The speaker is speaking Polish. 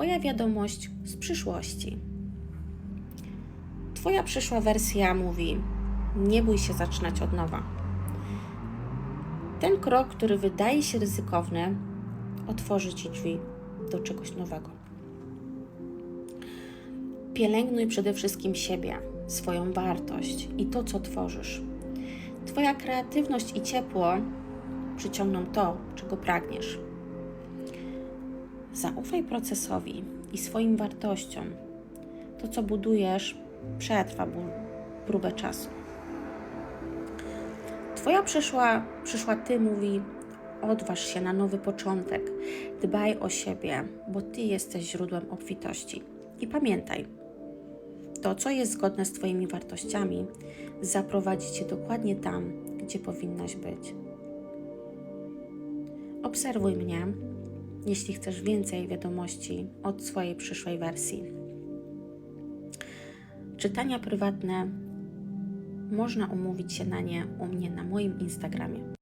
Twoja wiadomość z przyszłości. Twoja przyszła wersja mówi: Nie bój się zaczynać od nowa. Ten krok, który wydaje się ryzykowny, otworzy Ci drzwi do czegoś nowego. Pielęgnuj przede wszystkim siebie, swoją wartość i to, co tworzysz. Twoja kreatywność i ciepło przyciągną to, czego pragniesz. Zaufaj procesowi i swoim wartościom. To, co budujesz, przetrwa próbę czasu. Twoja przyszła, przyszła ty mówi: odważ się na nowy początek, dbaj o siebie, bo ty jesteś źródłem obfitości. I pamiętaj, to, co jest zgodne z Twoimi wartościami, zaprowadzi Cię dokładnie tam, gdzie powinnaś być. Obserwuj mnie, jeśli chcesz więcej wiadomości od swojej przyszłej wersji. Czytania prywatne można umówić się na nie u mnie na moim Instagramie.